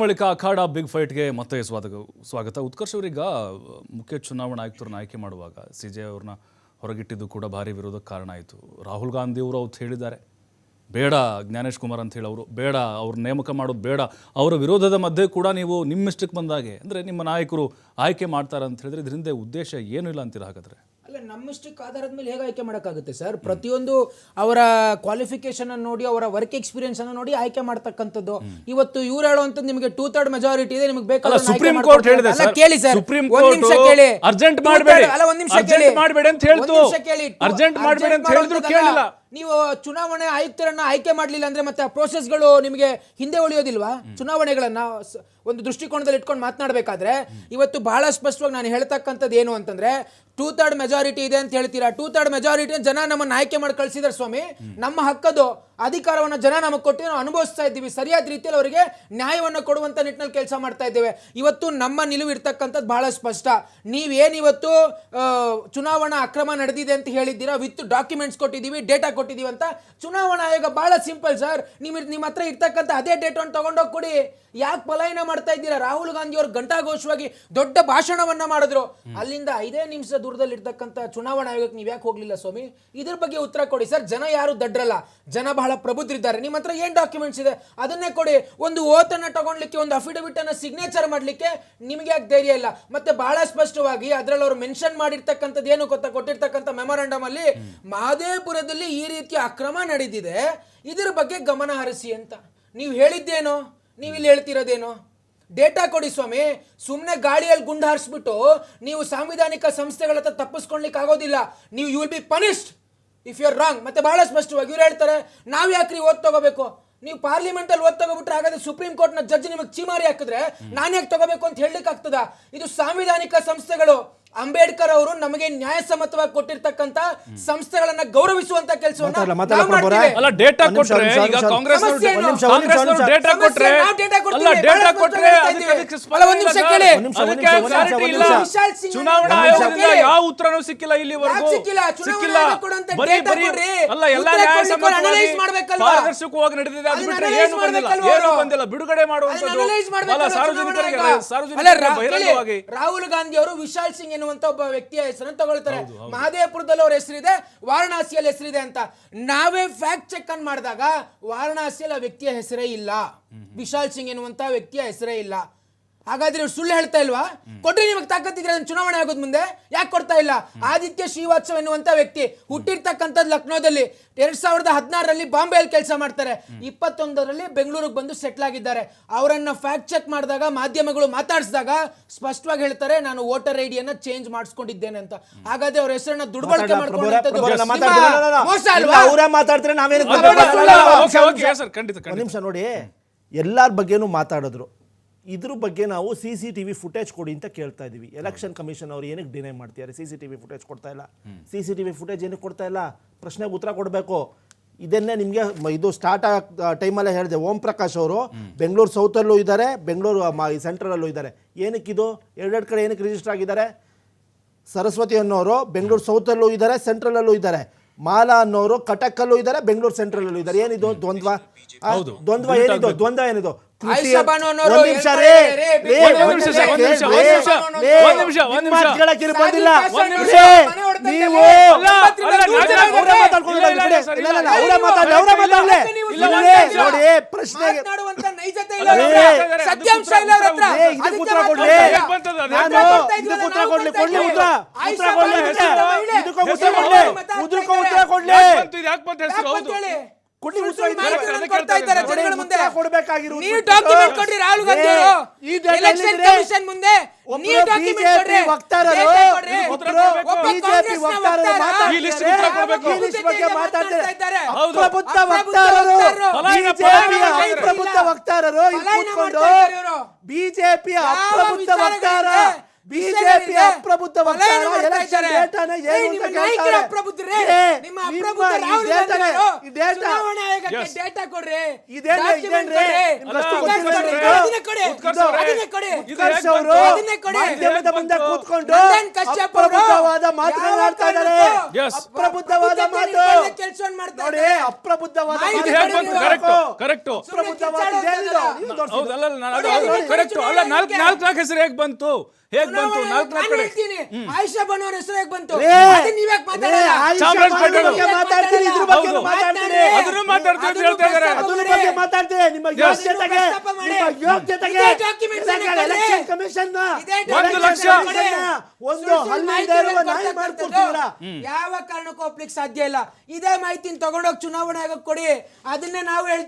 ಬಳಿಕ ಅಖಾಡ ಬಿಗ್ ಫೈಟ್ಗೆ ಮತ್ತೆ ಸ್ವಾಗತ ಸ್ವಾಗತ. ಉತ್ಕರ್ಷ್ ಅವರೀಗ ಮುಖ್ಯ ಚುನಾವಣಾ ಆಯುಕ್ತರನ್ನ ಆಯ್ಕೆ ಮಾಡುವಾಗ ಸಿ ಜೆ ಅವ್ರನ್ನ ಹೊರಗಿಟ್ಟಿದ್ದು ಕೂಡ ಭಾರಿ ವಿರೋಧಕ್ಕೆ ಕಾರಣ ಆಯಿತು. ರಾಹುಲ್ ಗಾಂಧಿ ಅವರು ಹೇಳಿದ್ದಾರೆ. ಬೇಡ ಜ್ಞಾನೇಶ್ ಕುಮಾರ್ ಅಂತ ಹೇಳಿ ಅವರು. ಬೇಡ, ಅವ್ರ ನೇಮಕ ಮಾಡೋದು ಬೇಡ. ಅವರ ವಿರೋಧದ ಮಧ್ಯೆ ಕೂಡ ನೀವು ನಿಮ್ಮಿಷ್ಟಕ್ಕೆ ಬಂದಾಗೆ. ಅಂದರೆ ನಿಮ್ಮ ನಾಯಕರು ಆಯ್ಕೆ ಮಾಡ್ತಾರೆ ಅಂತ ಹೇಳಿದ್ರೆ ಇದರಿಂದ ಉದ್ದೇಶ ಏನೂ ಇಲ್ಲ ಅಂತೀರ ಹಾಗಾದ್ರೆ? ನಮ್ಮಷ್ಟಕ್ಕೆ ಆಧಾರದ ಮೇಲೆ ಹೇಗೆ ಆಯ್ಕೆ ಮಾಡೋಕ್ಕಾಗುತ್ತೆ ಸರ್ ಪ್ರತಿಯೊಂದು ಅವರ ಕ್ವಾಲಿಫಿಕೇಶನ್ ಅನ್ನು ನೋಡಿ ಅವರ ವರ್ಕ್ ಎಕ್ಸ್ಪೀರಿಯನ್ಸ್ ಅನ್ನು ನೋಡಿ ಆಯ್ಕೆ ಮಾಡ್ತಕ್ಕಂಥದ್ದು ಇವತ್ತು ಇವ್ರು ಹೇಳುವಂಥದ್ದು ನಿಮಗೆ ಟೂ ಥರ್ಡ್ ಮೆಜಾರಿಟಿ ಇದೆ ನಿಮಗೆ ಬೇಕಾದ್ರೆ ಸುಪ್ರೀಂ ಕೋರ್ಟ್ ಹೇಳಿದೆ ಸರ್. ಕೇಳಿ ಸರ್ ಸುಪ್ರೀಂ ಒಂದ್ ನಿಮಿಷ ಕೋರ್ಟ್ ಕೇಳಿ ಅರ್ಜೆಂಟ್ ಮಾಡಬೇಡಿ ಅಲ್ಲ ಒಂದು ನಿಮಿಷ ಕೇಳಿ ಮಾಡಬೇಡಿ ಅಂತ ಹೇಳ್ತು. ಅರ್ಜೆಂಟ್ ಮಾಡಬೇಡಿ ಅಂತ ಹೇಳಿದ್ರು. ಕೇಳಿಲ್ಲ. ನೀವು ಚುನಾವಣೆ ಆಯುಕ್ತರನ್ನು ಆಯ್ಕೆ ಮಾಡಲಿಲ್ಲ ಅಂದ್ರೆ ಮತ್ತೆ ಪ್ರೋಸೆಸ್ಗಳು ನಿಮಗೆ ಹಿಂದೆ ಉಳಿಯೋದಿಲ್ವಾ? ಚುನಾವಣೆಗಳನ್ನು ಒಂದು ದೃಷ್ಟಿಕೋನದಲ್ಲಿ ಇಟ್ಕೊಂಡು ಮಾತನಾಡಬೇಕಾದ್ರೆ ಇವತ್ತು ಬಹಳ ಸ್ಪಷ್ಟವಾಗಿ ನಾನು ಹೇಳ್ತಕ್ಕಂಥದ್ದು ಏನು ಅಂತಂದ್ರೆ ಟೂ ಥರ್ಡ್ ಮೆಜಾರಿಟಿ ಇದೆ ಅಂತ ಹೇಳ್ತೀರಾ? ಟೂ ಥರ್ಡ್ ಮೆಜಾರಿಟಿ ಜನ ನಮ್ಮನ್ನು ಆಯ್ಕೆ ಮಾಡಿ ಕಳ್ಸಿದಾರೆ ಸ್ವಾಮಿ. ನಮ್ಮ ಹಕ್ಕದು ಅಧಿಕಾರವನ್ನ ಜನ ನಮಗೆ ಕೊಟ್ಟು ನಾವು ಅನುಭವಿಸ್ತಾ ಇದ್ದೀವಿ. ಸರಿಯಾದ ರೀತಿಯಲ್ಲಿ ಅವರಿಗೆ ನ್ಯಾಯವನ್ನು ಕೊಡುವಂತ ನಿಟ್ಟಿನಲ್ಲಿ ಕೆಲಸ ಮಾಡ್ತಾ ಇದ್ದೇವೆ. ಇವತ್ತು ನಮ್ಮ ನಿಲುವು ಇರ್ತಕ್ಕಂಥದ್ದು ಬಹಳ ಸ್ಪಷ್ಟ. ನೀವೇನಿವತ್ತು ಚುನಾವಣಾ ಅಕ್ರಮ ನಡೆದಿದೆ ಅಂತ ಹೇಳಿದ್ದೀರಾ? ವಿತ್ ಡಾಕ್ಯುಮೆಂಟ್ಸ್ ಕೊಟ್ಟಿದ್ದೀವಿ ಡೇಟಾ ಕೊಟ್ಟಿದ್ದೀವಿ ಅಂತ. ಚುನಾವಣಾ ಆಯೋಗ ಬಹಳ ಸಿಂಪಲ್ ಸರ್. ನಿಮ್ಮ ನಿಮ್ಮ ಹತ್ರ ಇರ್ತಕ್ಕಂಥ ಅದೇ ಡೇಟವನ್ನು ತೊಗೊಂಡೋಗಿ ಕೊಡಿ. ಯಾಕೆ ಪಲಾಯನ ಮಾಡ್ತಾ ಇದ್ದೀರಾ? ರಾಹುಲ್ ಗಾಂಧಿ ಅವರು ಘಂಟಾಘೋಷವಾಗಿ ದೊಡ್ಡ ಭಾಷಣವನ್ನ ಮಾಡಿದ್ರು. ಅಲ್ಲಿಂದ ಐದೇ ನಿಮಿಷ ದೂರದಲ್ಲಿ ಇರ್ತಕ್ಕಂಥ ಚುನಾವಣಾ ಆಯೋಗಕ್ಕೆ ನೀವು ಯಾಕೆ ಹೋಗ್ಲಿಲ್ಲ ಸ್ವಾಮಿ? ಇದ್ರ ಬಗ್ಗೆ ಉತ್ತರ ಕೊಡಿ ಸರ್. ಜನ ಯಾರು ದಡ್ರಲ್ಲ. ಜನ ಬಹಳ ಪ್ರಬುದ್ಧರಿದ್ದಾರೆ. ನಿಮ್ಮ ಹತ್ರ ಏನು ಡಾಕ್ಯುಮೆಂಟ್ಸ್ ಇದೆ? ಅದನ್ನೇ ಕೊಡಿ. ಒಂದು ಓತನ್ನು ತಗೊಂಡ್ಲಿಕ್ಕೆ, ಒಂದು ಅಫಿಡವಿಟನ್ನು ಸಿಗ್ನೇಚರ್ ಮಾಡ್ಲಿಕ್ಕೆ ನಿಮಗೆ ಯಾಕೆ ಧೈರ್ಯ ಇಲ್ಲ? ಮತ್ತೆ ಬಹಳ ಸ್ಪಷ್ಟವಾಗಿ ಅದರಲ್ಲಿ ಅವರು ಮೆನ್ಷನ್ ಮಾಡಿರ್ತಕ್ಕಂಥದ್ದು ಏನು ಗೊತ್ತಾ? ಕೊಟ್ಟಿರ್ತಕ್ಕಂಥ ಮೆಮೊರಾಂಡಮ್ ಅಲ್ಲಿ ಮಹದೇಪುರದಲ್ಲಿ ಈ ರೀತಿಯ ಅಕ್ರಮ ನಡೆದಿದೆ. ಇದರ ಬಗ್ಗೆ ಗಮನ ಹರಿಸಿ ಅಂತ. ನೀವು ಹೇಳಿದ್ದೇನೋ? ನೀವು ಇಲ್ಲಿ ಹೇಳ್ತಿರೋದೇನೋ? ಡೇಟಾ ಕೊಡಿ ಸ್ವಾಮಿ. ಸುಮ್ಮನೆ ಗಾಳಿಯಲ್ಲಿ ಗುಂಡು ಹಾರಿಸ್ಬಿಟ್ಟು ನೀವು ಸಾಂವಿಧಾನಿಕ ಸಂಸ್ಥೆಗಳ ಹತ್ರ ತಪ್ಪಿಸ್ಕೊಳ್ಲಿಕ್ಕೆ ಆಗೋದಿಲ್ಲ. ನೀವು you will be punished if you are wrong ಮತ್ತೆ ಬಹಳ ಸ್ಪಷ್ಟವಾಗಿ ಇವ್ರು ಹೇಳ್ತಾರೆ, ನಾವು ಯಾಕ್ರಿ ಓದ್ ತಗೋಬೇಕು? ನೀವು ಪಾರ್ಲಿಮೆಂಟ್ ಅಲ್ಲಿ ಓದ್ ತಗೋಬಿಟ್ರೆ ಹಾಗಾದ್ರೆ ಸುಪ್ರೀಂ ಕೋರ್ಟ್ನ ಜಡ್ಜ್ ನಿಮಗೆ ಚೀಮಾರಿ ಹಾಕಿದ್ರೆ ನಾನು ಯಾಕೆ ತಗೋಬೇಕು ಅಂತ ಹೇಳಲಿಕ್ಕೆ ಆಗ್ತದ ಇದು ಸಾಂವಿಧಾನಿಕ ಸಂಸ್ಥೆಗಳು. ಅಂಬೇಡ್ಕರ್ ಅವರು ನಮಗೆ ನ್ಯಾಯಸಮ್ಮತವಾಗಿ ಕೊಟ್ಟಿರ್ತಕ್ಕಂತ ಸಂಸ್ಥೆಗಳನ್ನ ಗೌರವಿಸುವಂತ ಕೆಲಸವನ್ನ ಡೇಟಾ ಒಂದ್ ಕೊಟ್ರೆ ಈಗ ಕಾಂಗ್ರೆಸ್ ಡೇಟಾ ಕೊಟ್ರೆ. ಅಲ್ಲ ಕೊಟ್ರೆ ಒಂದ್ ನಿಮಿಷ ಕೇಳಿ. ವಿಶಾಲ್ ಸಿಂಗ್ ಚುನಾವಣಾ ಆಯೋಗದಿಂದ. ಯಾವ ಉತ್ತರನೂ ಸಿಕ್ಕಿಲ್ಲ ಇಲ್ಲಿವರೆಗೂ. ಸಿಕ್ಕಿಲ್ಲ? ಬರೀ ಬರೀ. ಅಲ್ಲ ಎಲ್ಲ? ಪಾರದರ್ಶಕವಾಗಿ ನಡೆದಿದೆ. ಅದು ಬಿಟ್ರೆ ಏನು ಬಂದಿಲ್ಲ. ಏನು ಬಂದಿಲ್ಲ. ಬಿಡುಗಡೆ ಸಾರ್ವಜನಿಕರಿಗೆ ಸಾರ್ವಜನಿಕರಿಗೆ ರಾ- ರಾಹುಲ್ ಗಾಂಧಿ ಅವರು ವಿಶಾಲ್ ಸಿಂಗ್ ಎನ್ನುವಂತ ಒಬ್ಬ ವ್ಯಕ್ತಿಯ ಹೆಸರನ್ನು ತಗೊಳ್ತಾರೆ. ಮಹದೇವಪುರದಲ್ಲಿ ಅವ್ರ ಹೆಸರಿದೆ ವಾರಣಾಸಿಯಲ್ಲಿ ಹೆಸರಿದೆ ಅಂತ. ನಾವೇ ಫ್ಯಾಕ್ಟ್ ಚೆಕ್ ಅನ್ ಮಾಡಿದಾಗ ವಾರಣಾಸಿಯಲ್ಲಿ ಆ ವ್ಯಕ್ತಿಯ ಹೆಸರೇ ಇಲ್ಲ. ವಿಶಾಲ್ ಸಿಂಗ್ ಎನ್ನುವಂತ ವ್ಯಕ್ತಿಯ ಹೆಸರೇ ಇಲ್ಲ. ಹಾಗಾದ್ರೆ ಇವ್ರು ಸುಳ್ಳು ಹೇಳ್ತಾ ಇಲ್ವಾ? ಕೊಟ್ರಿ ನಿಮಗೆ ತಾಕತ್ತಿದ್ರೆ ಅದನ್ನ ಚುನಾವಣೆ ಆಗೋದ್ ಮುಂದೆ? ಯಾಕೆ ಕೊಡ್ತಾ ಇಲ್ಲ? ಆದಿತ್ಯ ಶ್ರೀವಾತ್ಸವ ಎನ್ನುವಂತ ವ್ಯಕ್ತಿ ಹುಟ್ಟಿರ್ತಕ್ಕಂಥದ್ದು ಲಕ್ನೋದಲ್ಲಿ ಎರಡ್ ಸಾವಿರದ ಹದಿನಾರರಲ್ಲಿ ಬಾಂಬೆಯಲ್ಲಿ ಕೆಲಸ ಮಾಡ್ತಾರೆ. ಇಪ್ಪತ್ತೊಂದರಲ್ಲಿ ಬೆಂಗಳೂರಿಗೆ ಬಂದು ಸೆಟ್ಲ್ ಆಗಿದ್ದಾರೆ. ಅವರನ್ನ ಫ್ಯಾಕ್ಟ್ ಚೆಕ್ ಮಾಡಿದಾಗ ಮಾಧ್ಯಮಗಳು ಮಾತಾಡಿಸಿದಾಗ ಸ್ಪಷ್ಟವಾಗಿ ಹೇಳ್ತಾರೆ ನಾನು ವೋಟರ್ ಐಡಿಯನ್ನ ಚೇಂಜ್ ಮಾಡಿಸ್ಕೊಂಡಿದ್ದೇನೆ ಅಂತ. ಹಾಗಾದ್ರೆ ಅವ್ರ ಹೆಸರನ್ನ ದುರ್ಬಳಕೆ ಮಾಡ್ಕೊಂಡು ನಿಮಿಷ ನೋಡಿ ಎಲ್ಲಾರ ಬಗ್ಗೆನೂ ಮಾತಾಡಿದ್ರು. ಇದ್ರ ಬಗ್ಗೆ ನಾವು C C T V footage ಕೊಡಿ ಅಂತ ಕೇಳ್ತಾ ಇದೀವಿ. ಎಲೆಕ್ಷನ್ ಕಮಿಷನ್ ಅವ್ರು ಏನಕ್ಕೆ ಡಿನೈ ಮಾಡ್ತಿದ್ದಾರೆ? C C T V footage ಕೊಡ್ತಾ ಇಲ್ಲ. C C T V footage ಏನಕ್ಕೆ ಕೊಡ್ತಾ ಇಲ್ಲ? ಪ್ರಶ್ನೆಗೆ ಉತ್ತರ ಕೊಡಬೇಕು. ಇದನ್ನೇ ನಿಮಗೆ ಇದು ಸ್ಟಾರ್ಟ್ ಆಗ ಟೈಮಲ್ಲೇ ಹೇಳಿದೆ. ಓಂ ಪ್ರಕಾಶ್ ಅವರು ಬೆಂಗಳೂರು ಸೌತಲ್ಲೂ ಇದ್ದಾರೆ ಬೆಂಗಳೂರು ಸೆಂಟ್ರಲಲ್ಲೂ ಇದ್ದಾರೆ. ಏನಕ್ಕಿದು ಎರಡೆರಡು ಕಡೆ ಏನಕ್ಕೆ ರಿಜಿಸ್ಟರ್ ಆಗಿದ್ದಾರೆ? ಸರಸ್ವತಿ ಅನ್ನೋರು ಬೆಂಗಳೂರು ಸೌತಲ್ಲೂ ಇದ್ದಾರೆ ಸೆಂಟ್ರಲಲ್ಲೂ ಇದ್ದಾರೆ. ಮಾಲಾ ಅನ್ನೋರು ಕಟಕಲ್ಲೂ ಇದ್ದಾರೆ ಬೆಂಗಳೂರು ಸೆಂಟ್ರಲಲ್ಲೂ ಇದ್ದಾರೆ. ಏನಿದು? ದ್ವಂದ್ವ. ದ್ವಂದ್ವ ಏನಿದು? ದ್ವಂದ್ವ ಏನಿದು? ಬಂದಿಲ್ಲ. ನೀವು. ನೋಡಿ ಪ್ರಶ್ನೆಗೆ ಇಲ್ಲ ಸತ್ಯಾಂಶ ಉತ್ತರ ಕೊಡ್ಲಿ. ನಾನು ಉತ್ತರ ಇದಕ್ಕೆ ಉತ್ತರ ನಾವು ಕೊಡ್ಲಿ ಕೊಡ್ಲಿ. ಉತ್ತರ. ಉತ್ತರ ಕೊಡ್ಲಿ ಇದಕ್ಕೆ. ಉತ್ತರ ಕೊಡ್ಲಿ ಅಪ್ರಬುದ್ಧ. ಬಿಜೆಪಿ ಅಪ್ರಬುದ್ಧ ವಕ್ತಾರ? ಬಿಜೆಪಿ ಅಪ್ರಬುದ್ಧವಾದ ಎಲೆಕ್ಷನ್ ಡೇಟಾನ ಏನು ಅಂತ ಕೇಳ್ತಾರೆ. ಅಪ್ರಬುದ್ಧರೇ ಏ, ನಿಮ್ಮ ನಿಮ್ಮ ಅಪ್ರಬುದ್ಧ ಈ ರಾಹುಲ್ ಡೇಟಾನೇ- ಗಾಂಧಿ ಅವರು ಈ ಡೇಟಾ- ಚುನಾವಣಾ ಆಯೋಗಕ್ಕೆ ಡೇಟಾ ಕೊಡ್ರಿ ಇದೇನು document ಇದೇನ್ರಿ? ಕೊಡ್ರಿ. ನಿಮ್ಗೆ ಅಷ್ಟು ಅಲ್ಲ, ಗೊತ್ತಿಲ್ಲ ಉತ್ಕರ್ಷ್ ಇದು? ಅವರೇ, ಅದನ್ನೇ ಕೊಡಿ. ಅದನ್ನೇ ಕೊಡಿ. ಇದು ಉತ್ಕರ್ಷ್ ಹೇಗ್ ಅವರು ಬಂತು? ಅದನ್ನೇ ಕೊಡಿ. ಮಾಧ್ಯಮದ ಹೇಗ್ ಮುಂದೆ ಬಂತು? ಕೂತ್ಕೊಂಡು ನಂದನ್ ಅಪ್ರಬುದ್ಧವಾದ ಮಾತುಗಳಾಡ್ತಾ ಇದ್ದಾರೆ ಅಪ್ರಬುದ್ಧವಾದ ಮಾತು ಕೆಲಸ ನೋಡಿ ಇದ್ದಾರೆ. ಅಪ್ರಬುದ್ಧವಾದ ಕರೆಕ್ಟ್ ಕರೆಕ್ಟ್ ಅಪ್ರಬುದ್ಧವಾದ ನಾಲ್ಕು. ನಾಲ್ಕು ನಾಲ್ಕು ಹೆಸರು ಹೇಗ್ ಬಂತು ಹೇಗ್ ಬಂತು? ಚುನಾವಣೆ ನಾಲ್ಕು ನಾನು ನಾಲ್ಕು ಕಡೆ. ಹೇಳ್ತೀನಿ. ಆಯಿಷಾ ಬನು ಅವ್ರ ಹೆಸರು ಹೇಗೆ ಬಂತು? ರೇ, ಅದನ್ನ ನೀವ್ಯಾಕ್ ಮಾತಾಡಲ್ಲ? ರೇ, ಆಯಿಷಾ ಚಾಮರಾಜಪೇಟೆ ಬಗ್ಗೆ ಮಾತಾಡ್ತೀನಿ ಇದ್ರ ಬಗ್ಗೆ ಹೌದು. ಮಾತಾಡ್ತೀನಿ. ಅದನ್ನು ಅಂತ ಹೇಳ್ತಾ ಇದ್ದಾರೆ. ಅದ್ರ ಬಗ್ಗೆ ಮಾತಾಡ್ತೀನಿ. ನಿಮ್ಮ ಯೋಗ್ಯತೆಗೆ ನಿಮ್ಮ ಯೋಗ್ಯತೆಗೆ ಇದೇ documents ಎಲೆಕ್ಷನ್ ಕಮಿಷನ್ ಇದೇ ಒಂದು ಲಕ್ಷ. ಒಂದು ಸುಳ್ಳು ಸುಳ್ಳು ಹಲ್ಲಿಂದ ಮಾಹಿತಿ ಇರುವ ನಾಯಿ ಮಾಡ್ಕೊಡ್ತೀರಾ ಯಾವ ಕಾರಣಕ್ಕೂ ಒಪ್ಲಿಕ್ಕೆ ಸಾಧ್ಯ ಇಲ್ಲ. ಇದೇ ಮಾಹಿತಿನ ತಗೊಂಡೋಗಿ ಚುನಾವಣೆ ಆಗಕ್ ಕೊಡಿ. ಅದನ್ನೇ ನಾವು ಹೇಳ್ತೀವಿ